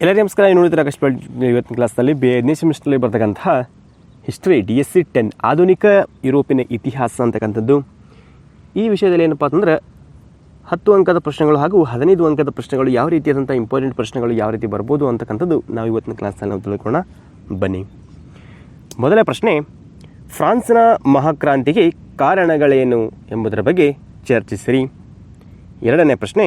ಎಲ್ಲರಿಗೂ ನಮಸ್ಕಾರ. ನೋಡಿದ್ರೆ ಪಾಟೀಲ್ ಇವತ್ತಿನ ಕ್ಲಾಸ್ನಲ್ಲಿ ಬಿ ಐದನೇ ಸೆಮಿಸ್ಟರ್ಲಿ ಬರ್ತಕ್ಕಂತಹ history D S C ten ಆಧುನಿಕ ಯುರೋಪಿನ ಇತಿಹಾಸ ಅಂತಕ್ಕಂಥದ್ದು. ಈ ವಿಷಯದಲ್ಲಿ ಏನಪ್ಪ ಅಂತಂದ್ರೆ ಹತ್ತು ಅಂಕದ ಪ್ರಶ್ನೆಗಳು ಹಾಗೂ ಹದಿನೈದು ಅಂಕದ ಪ್ರಶ್ನೆಗಳು ಯಾವ ರೀತಿಯಾದಂಥ ಇಂಪಾರ್ಟೆಂಟ್ ಪ್ರಶ್ನೆಗಳು ಯಾವ ರೀತಿ ಬರ್ಬೋದು ಅಂತಕ್ಕಂಥದ್ದು ನಾವು ಇವತ್ತಿನ ಕ್ಲಾಸ್ನಲ್ಲಿ ನಾವು ತಿಳ್ಕೊಳ್ಳೋಣ. ಬನ್ನಿ. ಮೊದಲ ಪ್ರಶ್ನೆ, ಫ್ರಾನ್ಸ್ನ ಮಹಾಕ್ರಾಂತಿಗೆ ಕಾರಣಗಳೇನು ಎಂಬುದರ ಬಗ್ಗೆ ಚರ್ಚಿಸಿರಿ. ಎರಡನೇ ಪ್ರಶ್ನೆ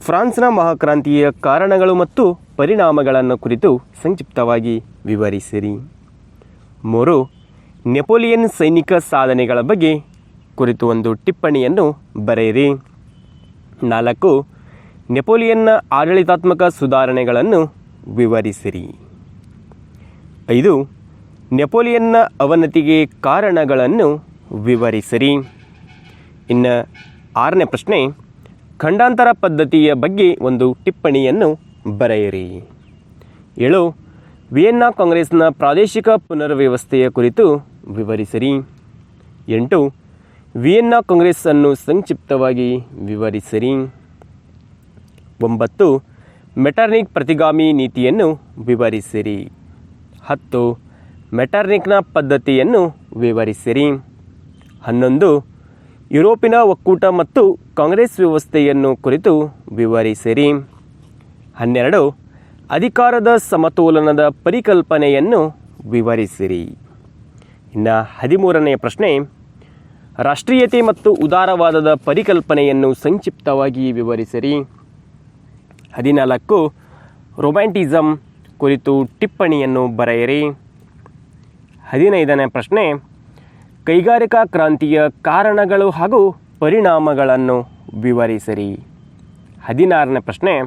ಫ್ರಾನ್ಸ್ನ ಮಹಾಕ್ರಾಂತಿಯ ಕಾರಣಗಳು ಮತ್ತು ಪರಿಣಾಮಗಳನ್ನು ಕುರಿತು ಸಂಕ್ಷಿಪ್ತವಾಗಿ ವಿವರಿಸಿರಿ. ಮೂರು, ನೆಪೋಲಿಯನ್ ಸೈನಿಕ ಸಾಧನೆಗಳ ಬಗ್ಗೆ ಕುರಿತು ಒಂದು ಟಿಪ್ಪಣಿಯನ್ನು ಬರೆಯಿರಿ. ನಾಲ್ಕು, ನೆಪೋಲಿಯನ್ನ ಆಡಳಿತಾತ್ಮಕ ಸುಧಾರಣೆಗಳನ್ನು ವಿವರಿಸಿರಿ. ಐದು, ನೆಪೋಲಿಯನ್ನ ಅವನತಿಗೆ ಕಾರಣಗಳನ್ನು ವಿವರಿಸಿರಿ. ಇನ್ನು ಆರನೇ ಪ್ರಶ್ನೆ ಖಂಡಾಂತರ ಪದ್ಧತಿಯ ಬಗ್ಗೆ ಒಂದು ಟಿಪ್ಪಣಿಯನ್ನು ಬರೆಯಿರಿ. ಏಳು, ವಿಯೆನ್ನಾ ಕಾಂಗ್ರೆಸ್ನ ಪ್ರಾದೇಶಿಕ ಪುನರ್ವ್ಯವಸ್ಥೆಯ ಕುರಿತು ವಿವರಿಸಿರಿ. ಎಂಟು, ವಿಯೆನ್ನಾ ಕಾಂಗ್ರೆಸ್ ಅನ್ನು ಸಂಕ್ಷಿಪ್ತವಾಗಿ ವಿವರಿಸಿರಿ. ಒಂಬತ್ತು, ಮೆಟರ್ನಿಕ್ ಪ್ರತಿಗಾಮಿ ನೀತಿಯನ್ನು ವಿವರಿಸಿರಿ. ಹತ್ತು, ಮೆಟರ್ನಿಕ್ನ ಪದ್ಧತಿಯನ್ನು ವಿವರಿಸಿರಿ. ಹನ್ನೊಂದು ಯುರೋಪಿನ ಒಕ್ಕೂಟ ಮತ್ತು ಕಾಂಗ್ರೆಸ್ ವ್ಯವಸ್ಥೆಯನ್ನು ಕುರಿತು ವಿವರಿಸಿರಿ. ಹನ್ನೆರಡು, ಅಧಿಕಾರದ ಸಮತೋಲನದ ಪರಿಕಲ್ಪನೆಯನ್ನು ವಿವರಿಸಿರಿ. ಇನ್ನು ಹದಿಮೂರನೆಯ ಪ್ರಶ್ನೆ, ರಾಷ್ಟ್ರೀಯತೆ ಮತ್ತು ಉದಾರವಾದದ ಪರಿಕಲ್ಪನೆಯನ್ನು ಸಂಕ್ಷಿಪ್ತವಾಗಿ ವಿವರಿಸಿರಿ. ಹದಿನಾಲ್ಕು ರೊಮ್ಯಾಂಟಿಸಮ್ ಕುರಿತು ಟಿಪ್ಪಣಿಯನ್ನು ಬರೆಯಿರಿ. ಹದಿನೈದನೇ ಪ್ರಶ್ನೆ ಕೈಗಾರಿಕಾ ಕ್ರಾಂತಿಯ ಕಾರಣಗಳು ಹಾಗೂ ಪರಿಣಾಮಗಳನ್ನು ವಿವರಿಸಿರಿ. ಹದಿನಾರನೇ ಪ್ರಶ್ನೆ,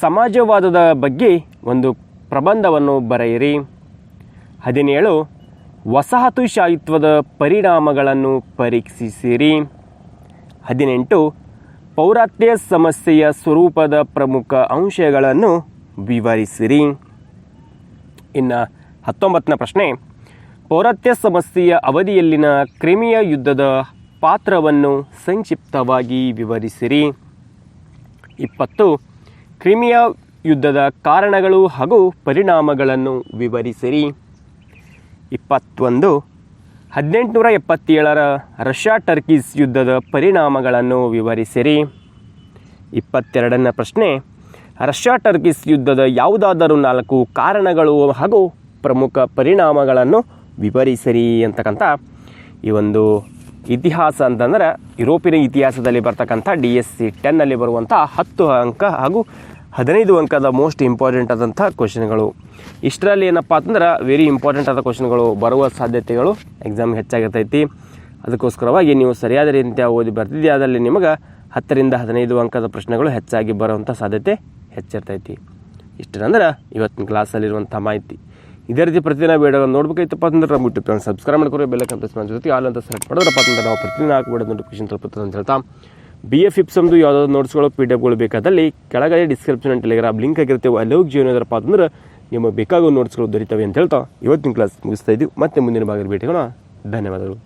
ಸಮಾಜವಾದದ ಬಗ್ಗೆ ಒಂದು ಪ್ರಬಂಧವನ್ನು ಬರೆಯಿರಿ. ಹದಿನೇಳು, ವಸಾಹತುಶಾಹಿತ್ವದ ಪರಿಣಾಮಗಳನ್ನು ಪರೀಕ್ಷಿಸಿರಿ. ಹದಿನೆಂಟು, ಪೌರಾತ್ಯ ಸಮಸ್ಯೆಯ ಸ್ವರೂಪದ ಪ್ರಮುಖ ಅಂಶಗಳನ್ನು ವಿವರಿಸಿರಿ. ಇನ್ನು ಹತ್ತೊಂಬತ್ತನೇ ಪ್ರಶ್ನೆ ಪೌರಾತ್ಯ ಸಮಸ್ಯೆಯ ಅವಧಿಯಲ್ಲಿನ ಕ್ರಿಮಿಯ ಯುದ್ಧದ ಪಾತ್ರವನ್ನು ಸಂಕ್ಷಿಪ್ತವಾಗಿ ವಿವರಿಸಿರಿ. ಇಪ್ಪತ್ತು, ಕ್ರಿಮಿಯ ಯುದ್ಧದ ಕಾರಣಗಳು ಹಾಗೂ ಪರಿಣಾಮಗಳನ್ನು ವಿವರಿಸಿರಿ. ಇಪ್ಪತ್ತೊಂದು, ಹದಿನೆಂಟುನೂರ ಎಪ್ಪತ್ತೇಳರ ರಷ್ಯಾ ಟರ್ಕಿಸ್ ಯುದ್ಧದ ಪರಿಣಾಮಗಳನ್ನು ವಿವರಿಸಿರಿ. ಇಪ್ಪತ್ತೆರಡನೇ ಪ್ರಶ್ನೆ, ರಷ್ಯಾ ಟರ್ಕಿಸ್ ಯುದ್ಧದ ಯಾವುದಾದರೂ ನಾಲ್ಕು ಕಾರಣಗಳು ಹಾಗೂ ಪ್ರಮುಖ ಪರಿಣಾಮಗಳನ್ನು ವಿವರಿಸಿರಿ ಅಂತಕ್ಕಂಥ ಈ ಒಂದು ಇತಿಹಾಸ ಅಂತಂದ್ರೆ ಯುರೋಪಿನ ಇತಿಹಾಸದಲ್ಲಿ ಬರ್ತಕ್ಕಂಥ ಡಿ ಎಸ್ ಸಿ ಟೆನ್ನಲ್ಲಿ ಬರುವಂಥ ಹತ್ತು ಅಂಕ ಹಾಗೂ ಹದಿನೈದು ಅಂಕದ ಮೋಸ್ಟ್ ಇಂಪಾರ್ಟೆಂಟ್ ಆದಂಥ ಕ್ವಶನ್ಗಳು. ಇಷ್ಟರಲ್ಲಿ ಏನಪ್ಪ ಅಂತಂದ್ರೆ ವೆರಿ ಇಂಪಾರ್ಟೆಂಟ್ ಆದ ಕ್ವಶನ್ಗಳು ಬರುವ ಸಾಧ್ಯತೆಗಳು ಎಕ್ಸಾಮ್ ಹೆಚ್ಚಾಗಿರ್ತೈತಿ. ಅದಕ್ಕೋಸ್ಕರವಾಗಿ ನೀವು ಸರಿಯಾದ ರೀತಿಯ ಓದಿ ಬರ್ತಿದ್ದೆ ಅದರಲ್ಲಿ ನಿಮಗೆ ಹತ್ತರಿಂದ ಹದಿನೈದು ಅಂಕದ ಪ್ರಶ್ನೆಗಳು ಹೆಚ್ಚಾಗಿ ಬರುವಂಥ ಸಾಧ್ಯತೆ ಹೆಚ್ಚಿರ್ತೈತಿ. ಇಷ್ಟರಂದ್ರೆ ಇವತ್ತಿನ ಕ್ಲಾಸಲ್ಲಿರುವಂಥ ಮಾಹಿತಿ. ಇದೇ ರೀತಿ ಪ್ರತಿದಿನ ವಿಡಿಯೋ ನೋಡ್ಬೇಕಾಯ್ತಪ್ಪ ಅಂದ್ರೆ ನಮ್ಮ ಯೂಟ್ಯೂಬ್ ಚಾನಲ್ ಸಬ್ಸ್ಕ್ರೈಬ್ ಮಾಡ್ಕೊರಿ ಬೆಲ್ಲ ಕಂಪ್ಲೀಸ್ ಮಾಡಿ ಜೊತೆ ಆಲ್ ಅಂತ ಸೆಲೆಕ್ಟ್ ಮಾಡಿದ್ರಪ್ಪ ಅಂತಂದ್ರೆ ನಾವು ಪ್ರತಿದಿನ ಹಾಕಿ ನೋಟಿಫಿಕೇಶನ್ ತಲುಪುತ್ತದೆ ಅಂತ ಹೇಳ್ತಾ. ಬಿ ಎಫ್ ಇಪ್ಸಮ್ದು ಯಾವುದಾದ್ರು ನೋಟ್ಸ್ಗಳು ಪಿ ಡಿ ಎಫ್ಗಳು ಬೇಕಾದಲ್ಲಿ ಕೆಳಗಡೆ ಡಿಸ್ಕ್ರಿಪ್ಷನ್ ಆ್ಯಂಡ್ ಟೆಲಿಗ್ರಾಮ್ ಲಿಂಕ್ ಆಗಿರುತ್ತೆ, ಅಲ್ಲಿ ಹೋಗಿ ಜೀವನ ಇದರಪ್ಪ ಅಂತಂದ್ರೆ ನಿಮಗೆ ಬೇಕಾಗೋ ನೋಟ್ಸ್ಗಳು ದೊರೀತವೆ ಅಂತ ಹೇಳ್ತಾ. ಇವತ್ತಿನ ಕ್ಲಾಸ್ ಮುಗಿಸ್ತಾ ಇದ್ದೀವಿ ಮತ್ತೆ ಮುಂದಿನ ಭಾಗದಲ್ಲಿ ಭೇಟಿಗೋಣ. ಧನ್ಯವಾದಗಳು.